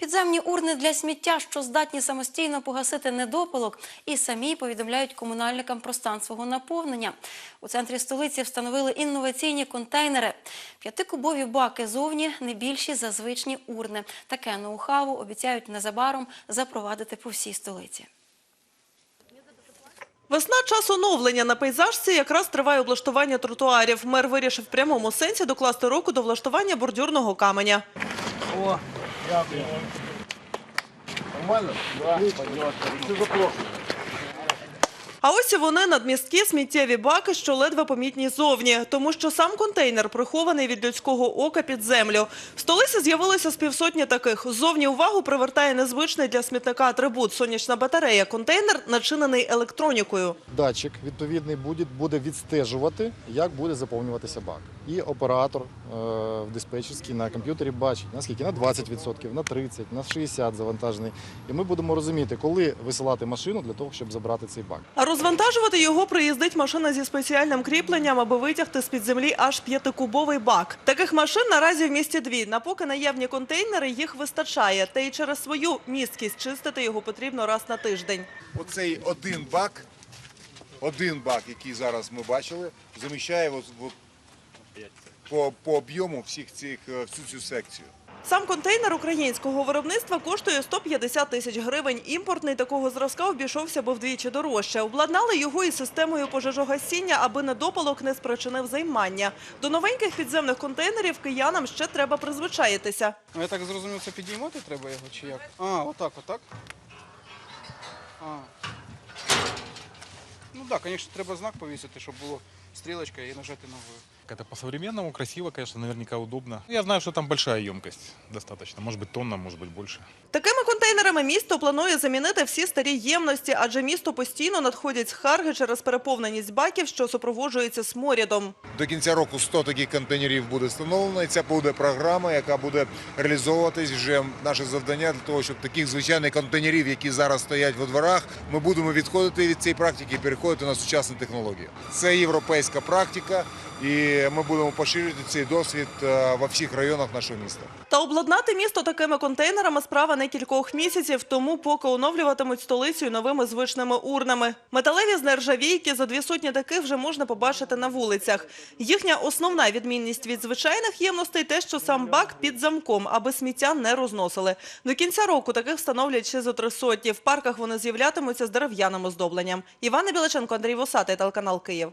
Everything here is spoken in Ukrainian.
Підземні урни для сміття, що здатні самостійно погасити недопалок, і самі повідомляють комунальникам про стан свого наповнення. У центрі столиці встановили інноваційні контейнери. П'ятикубові баки зовні не більші за звичні урни. Таке ноу-хау обіцяють незабаром запровадити по всій столиці. Весна – час оновлення. На пейзажці якраз триває облаштування тротуарів. Мер вирішив в прямому сенсі докласти руку до влаштування бордюрного каменя. О, Нормально? Да. Пойдет. Все запрошую. А ось і вони надмісткі сміттєві баки, що ледве помітні зовні, тому що сам контейнер прихований від людського ока під землю. В столиці з'явилося з півсотні таких. Зовні увагу привертає незвичний для смітника атрибут – сонячна батарея. Контейнер начинений електронікою. Датчик відповідний буде, буде відстежувати, як буде заповнюватися бак. І оператор е, в диспетчерській на комп'ютері бачить, наскільки на 20%, на 30%, на 60% завантажений. І ми будемо розуміти, коли висилати машину для того, щоб забрати цей бак. Розвантажувати його приїздить машина зі спеціальним кріпленням, аби витягти з-під землі аж п'ятикубовий бак. Таких машин наразі в місті дві. На поки наявні контейнери їх вистачає. Та й через свою місткість чистити його потрібно раз на тиждень. Оцей один бак, один бак, який зараз ми бачили, заміщає от, по, по об'єму всіх цих е, всю цю секцію. Сам контейнер українського виробництва коштує 150 тисяч гривень. Імпортний такого зразка обійшовся би вдвічі дорожче. Обладнали його із системою пожежогасіння, аби недопалок не спричинив займання. До новеньких підземних контейнерів киянам ще треба призвичаїтися. Ну, я так зрозумів, це підіймати треба його чи як? А, отак, отак. А. Ну так, да, звісно, треба знак повісити, щоб було стрілочка і нажати ногою. Это по-современному, красиво, конечно, наверняка удобно. Я знаю, что там большая емкость достаточно. Может быть, тонна, может быть, больше. Такими контейнерами місто планує замінити всі старі ємності, адже місто постійно надходять скарги через переповненість баків, що супроводжується сморядом. До кінця року 100 таких контейнерів буде встановлено, і це буде програма, яка буде реалізовуватись вже наше завдання для того, щоб таких звичайних контейнерів, які зараз стоять во дворах, ми будемо відходити від цієї практики і переходити на сучасні технології. Це європейська практика, і ми будемо поширювати цей досвід е, во всіх районах нашого міста. Та обладнати місто такими контейнерами справа не кількох місяців, тому поки оновлюватимуть столицю новими звичними урнами. Металеві з нержавійки за дві сотні таких вже можна побачити на вулицях. Їхня основна відмінність від звичайних ємностей – те, що сам бак під замком, аби сміття не розносили. До кінця року таких встановлять ще зо три сотні. В парках вони з'являтимуться з дерев'яним оздобленням. Івана Біличенко, Андрій Восатий, телеканал Київ.